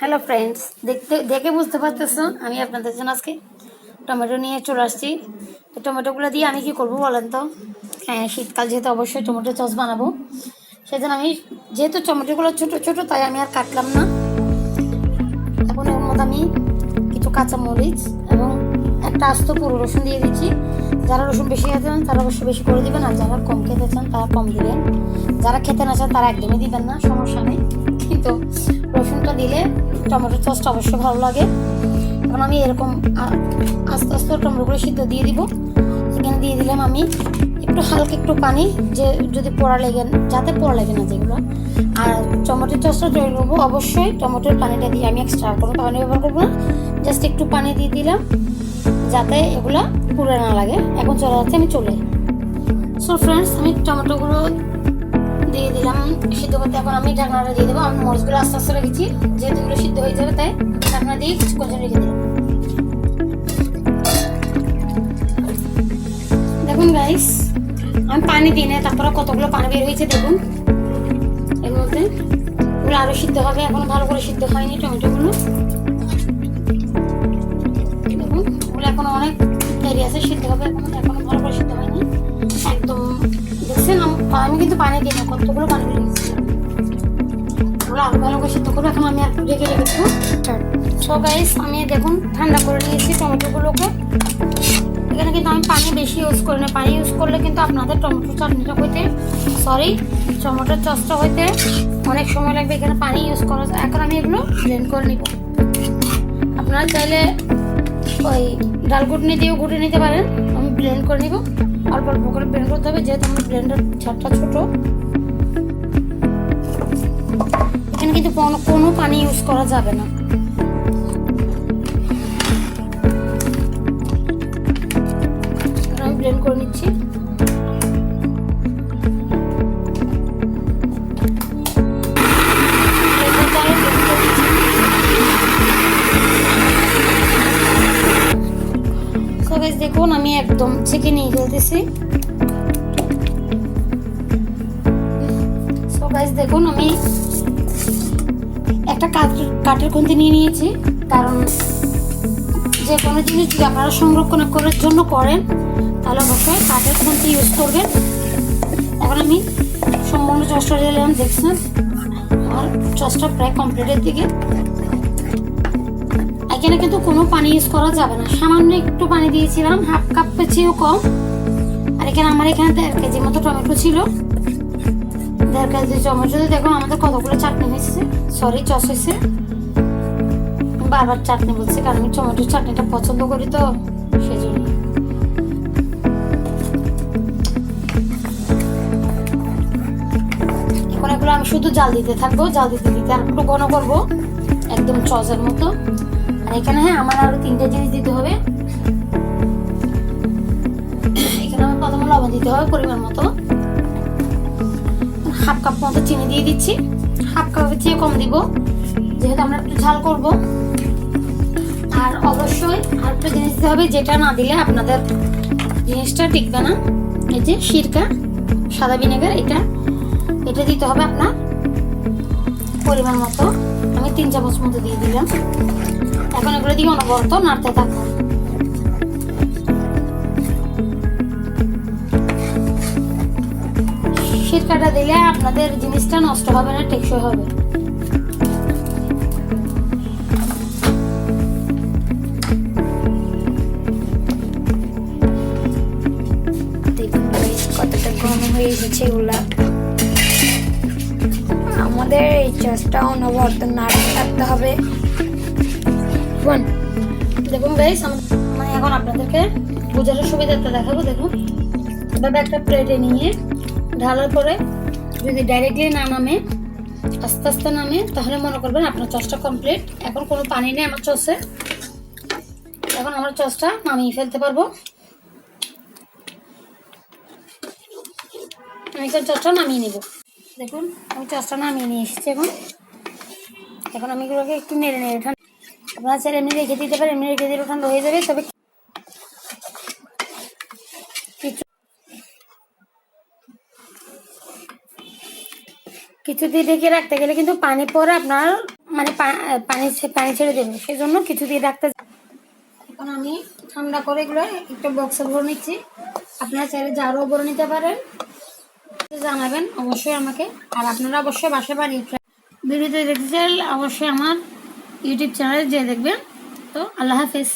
Hello friends দেখতে, দেখে বুঝতে পারতেছো আমি আপনাদের জন্য আজকে টমেটো নিয়ে চলে আসছি। টমেটোগুলো দিয়ে আমি কি করব বলেন তো? হ্যাঁ শীতকাল যেহেতু অবশ্যই টমেটো সস বানাবো। সেজন্য আমি, যেহেতু টমেটোগুলো ছোটো ছোটো, তাই আমি আর কাটলাম না। এখন এর মধ্যে আমি কিছু কাঁচামরিচ এবং একটা আস্ত পুরো রসুন দিয়ে দিচ্ছি। যারা রসুন বেশি খেতে চান, তারা অবশ্যই বেশি করে দিবেন। আর যারা কম খেতে চান, তারা কম দিবেন। যারা খেতে না চান, তারা একদমই দিবেন না, সমস্যা নেই। কিন্তু রসুনটা দিলে টমেটোর সসটা অবশ্যই ভালো লাগে। এখন আমি এরকম আস্তে আস্তে টমেটোগুলো সিদ্ধ দিয়ে দিব। এখানে দিয়ে দিলাম আমি একটু হালকা একটু পানি, যে যদি পোড়া লেগে, যাতে পোড়া লাগে না যেগুলো আর টমেটোর সসটা তৈরি করব, অবশ্যই টমেটোর পানিটা দিয়ে আমি এক্সট্রা কোনো পানি ব্যবহার করব না। জাস্ট একটু পানি দিয়ে দিলাম, যাতে এগুলো পুড়ে না লাগে। এখন চলে যাচ্ছে আমি চলে। সো ফ্রেন্ডস আমি টমেটোগুলো দিয়ে দিলাম। সিদ্ধ করতে এখন আমি ঢাকনাটা দিয়ে দেবো। আমি মরিচগুলো আস্তে আস্তে রেখেছি। যেহেতু এগুলো সিদ্ধ হয়ে যাবে, তাই ঢাকনা দিয়ে কিছুক্ষণ রেখে দিলাম। দেখুন গাইস আমি পানি দিই না তারপরে কতগুলো পানি বের হয়েছে দেখুন। এর মধ্যে। এগুলো আরও সিদ্ধ হবে, এখনও ভালো করে সিদ্ধ হয়নি টমেটোগুলো। কতগুলো পানি হয়েছে ওগুলো আরও ভালো করে সিদ্ধ করব এখন আমি আর রেখে রেখেছি সো গাইস আমি দেখুন ঠান্ডা করে নিয়েছি টমেটোগুলোকে। এখানে কিন্তু আমি পানি বেশি ইউজ করি না। পানি ইউজ করলে কিন্তু আপনাদের টমেটো চাটনিটা হইতে সরি টমেটোর চসটা হইতে অনেক সময় লাগবে। এখানে পানি ইউজ করা এখন আমি এগুলো ব্লেন্ড করে নিব। আপনারা চাইলে ওই ডাল ঘুটনি দিয়েও ঘুটে নিতে পারেন। আমি ব্লেন্ড করে নিব। অল্প অল্প করে ব্লেন্ড করতে হবে যেহেতু আমার ব্লেন্ডার ছাড়টা ছোটো। কোনো পানি ইউজ করা যাবে না। আমি ব্লেন্ড করে নিচ্ছি। দেখুন, আমি একদম ছেঁকে নিয়ে ফেলতেছি। দেখুন, আমি একটা কাঠের কাঠের খুন্তি নিয়ে নিয়েছি। কারণ যে কোনো জিনিস যদি আপনারা সংরক্ষণ করার জন্য করেন, তাহলে অবশ্যই কাঠের খুন্তি ইউজ করবেন। এখন আমি সম্পূর্ণ চসটা দিলাম দেখছেন? আমার চসটা প্রায় কমপ্লিটের দিকে। এখানে কিন্তু কোনো পানি ইউজ করা যাবে না। সামান্য একটু পানি দিয়েছিলাম হাফ কাপের চেয়েও কম। আর এখানে আমার এখানে দেড় কেজি মতো টমেটো ছিল। দেড় কেজি টমেটোতে দেখুন আমাদের কতগুলো চাটনি হয়েছে সরি চস হয়েছে। বারবার চাটনি বলছি, কারণ আমি টমেটোর চাটনিটা পছন্দ করি তো সেই জন্য এখন এগুলো আমি শুধু জাল দিতে থাকব, জাল দিতে দিতে আর একটু ঘন করব, একদম চসের মতো। আর এখানে হ্যাঁ আমার আরও তিনটে জিনিস দিতে হবে। এখানে আমার প্রথমে লবণ দিতে হবে পরিমাণ মতো। হাফ কাপ মতো চিনি দিয়ে দিচ্ছি। হাফ কাপের চেয়ে কম দিব, যেহেতু আমরা একটু ঝাল করব। আর অবশ্যই আর একটা জিনিস দিতে হবে, যেটা না দিলে আপনাদের জিনিসটা টিকবে না। এই যে সিরকা, সাদা ভিনেগার, এটা এটা দিতে হবে আপনার পরিমাণ মতো। আমি তিন চামচ মতো দিয়ে দিলাম। এখন এগুলো দিয়ে অনবরত নাড়তে থাকব সিরকাটা দিলে আপনাদের জিনিসটা নষ্ট হবে না টেকসই হবে। দেখুন guys, কতটা ঘন হয়ে গেছে এগুলা। আমাদের এই চাষটা অনবরত নাড়তে থাকতে হবে। দেখুন গাইস আমি এখন আপনাদেরকে বোঝানোর সুবিধাটা দেখাবো দেখুন। এভাবে একটা প্লেটে নিয়ে ঢালার পরে যদি ডাইরেক্টলি না নামে, আস্তে আস্তে নামে, তাহলে মনে করবেন আপনার চসটা কমপ্লিট এখন কোনো পানি নেই আমার চসে এখন আমার চসটা নামিয়ে ফেলতে পারব। আমি এখন চসটা নামিয়ে নিব। দেখুন, আমি চসটা নামিয়ে নিয়ে এসেছি এখন। এখন আমি এগুলোকে একটু নেড়ে নেড়ে ঠান্ডা আপনারা চাইলে এমনি রেখে দিতে পারেন, এমনি রেখে দিলেও ঠান্ডা হয়ে যাবে, তবে কিছু দিয়ে ঢেকে রাখতে গেলে কিন্তু পানি পরে আপনার মানে পানি পানি ছেড়ে দেবে। সেই জন্য কিছু দিয়ে রাখতে এখন আমি ঠান্ডা করে এগুলো একটা বক্সে ভরে নিচ্ছি। আপনারা চাইলে জারও ভরে নিতে পারেন। জানাবেন অবশ্যই আমাকে। আর আপনারা অবশ্যই বানিয়ে try- ভিডিওতে দেখতে চাইলে অবশ্যই আমার ইউটিউব চ্যানেলে যেয়ে দেখবেন। তো আল্লাহ হাফিজ।